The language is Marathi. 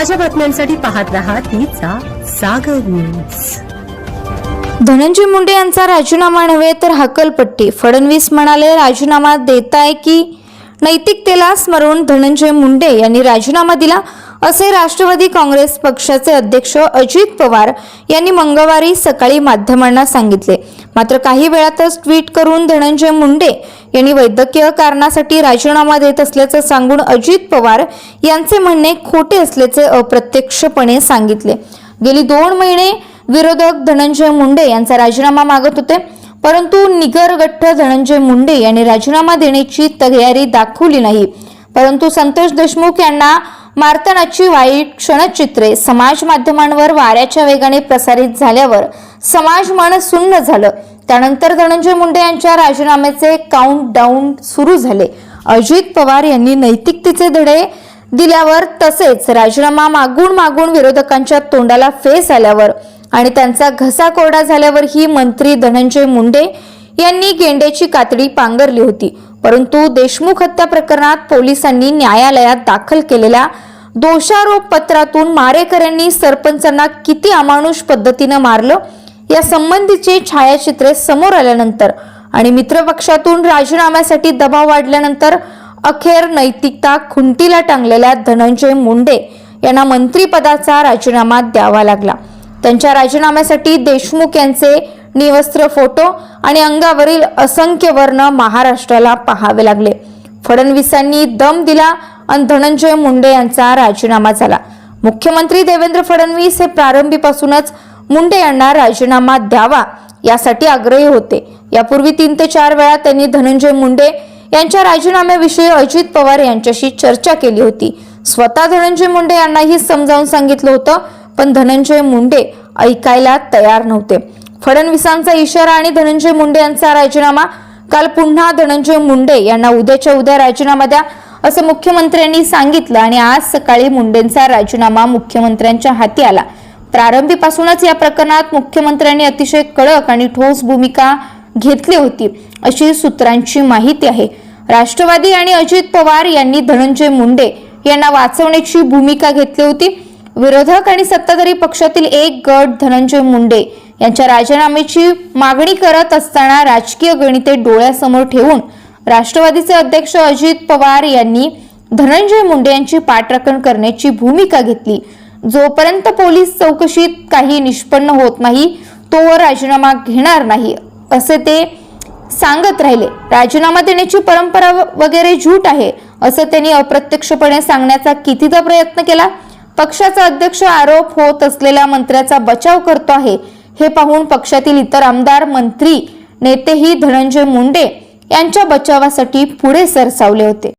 ताज्या बातम्यांसाठी पाहत रहा तिचा सागर न्यूज. धनंजय मुंडे यांचा राजीनामा नव्हे तर हकलपट्टी. फडणवीस म्हणाले राजीनामा देताय की नैतिकतेला स्मरून धनंजय मुंडे यांनी राजीनामा दिला? असे राष्ट्रवादी काँग्रेस पक्षाचे अध्यक्ष अजित पवार यांनी मंगळवारी सकाळी माध्यमांना सांगितले. मात्र काही वेळातच ट्विट करून धनंजय मुंडे यांनी वैद्यकीय कारणासाठी राजीनामा देत असल्याचं सांगून अजित पवार यांचे म्हणणे खोटे असल्याचे अप्रत्यक्षपणे सांगितले. गेली दोन महिने विरोधक धनंजय मुंडे यांचा राजीनामा मागत होते परंतु निगरगठ्ठ धनंजय मुंडे यांनी राजीनामा देण्याची तयारी दाखवली नाही. परंतु संतोष देशमुख यांना मारतानाची वाईट क्षणचित्रे समाज माध्यमांवर वाऱ्याच्या वेगाने प्रसारित झाल्यावर समाज मन सुन्न झालं. त्यानंतर धनंजय मुंडे यांच्या राजीनाम्याचे काउंट डाऊन सुरू झाले. अजित पवार यांनी नैतिकतेचे धडे दिल्यावर तसेच राजीनामा मागून मागून विरोधकांच्या तोंडाला फेस आल्यावर आणि त्यांचा घसा कोरडा झाल्यावर ही मंत्री धनंजय मुंडे यांनी गेंड्याची कातडी पांगरली होती. परंतु देशमुख हत्या प्रकरणात पोलिसांनी न्यायालयात दाखल केलेल्या दोषारोप पत्रातून मारेकऱ्यांनी सरपंचांना किती अमानुष पद्धतीनं मारलं या संबंधीचे छायाचित्रे समोर आल्यानंतर आणि मित्रपक्षातून राजीनाम्यासाठी दबाव वाढल्यानंतर अखेर नैतिकता खुंटीला टांगलेल्या धनंजय मुंडे यांना मंत्रीपदाचा राजीनामा द्यावा लागला. त्यांच्या राजीनाम्यासाठी देशमुख यांचे निवस्त्र फोटो आणि अंगावरील असंख्य वर्ण महाराष्ट्राला पाहावे लागले. फडणवीसांनी दम दिला आणि धनंजय मुंडे यांचा राजीनामा झाला. मुख्यमंत्री देवेंद्र फडणवीस हे प्रारंभीपासूनच मुंडे यांना राजीनामा द्यावा यासाठी आग्रही होते. यापूर्वी तीन ते चार वेळा त्यांनी धनंजय मुंडे यांच्या राजीनाम्याविषयी अजित पवार यांच्याशी चर्चा केली होती. स्वतः धनंजय मुंडे यांनाही समजावून सांगितलं होतं पण धनंजय मुंडे ऐकायला तयार नव्हते. फडणवीसांचा इशारा आणि धनंजय मुंडे यांचा राजीनामा. काल पुन्हा धनंजय मुंडे यांना उद्याच्या उद्या राजीनामा द्या असं मुख्यमंत्र्यांनी सांगितलं आणि आज सकाळी मुंडेंचा राजीनामा मुख्यमंत्र्यांच्या हाती आला. प्रारंभीपासूनच या प्रकरणात मुख्यमंत्र्यांनी अतिशय कडक आणि ठोस भूमिका घेतली होती अशी सूत्रांची माहिती आहे. राष्ट्रवादी आणि अजित पवार यांनी धनंजय मुंडे यांना वाचवण्याची भूमिका घेतली होती. विरोधक आणि सत्ताधारी पक्षातील एक गट धनंजय मुंडे यांच्या राजीनाम्याची मागणी करत असताना राजकीय गणिते डोळ्यासमोर ठेवून राष्ट्रवादीचे अध्यक्ष अजित पवार यांनी धनंजय मुंडे यांची पाठराखण करण्याची भूमिका घेतली. जोपर्यंत पोलीस चौकशीत काही निष्पन्न होत नाही तोवर राजीनामा घेणार नाही असे ते सांगत राहिले. राजीनामा देण्याची परंपरा वगैरे झूट आहे असं त्यांनी अप्रत्यक्षपणे सांगण्याचा कितीदा प्रयत्न केला? पक्षाचा अध्यक्ष आरोप होत असलेल्या मंत्र्याचा बचाव करतो आहे हे पाहून पक्षातील इतर आमदार मंत्री नेतेही धनंजय मुंडे यांच्या बचावासाठी पुढे सरसावले होते.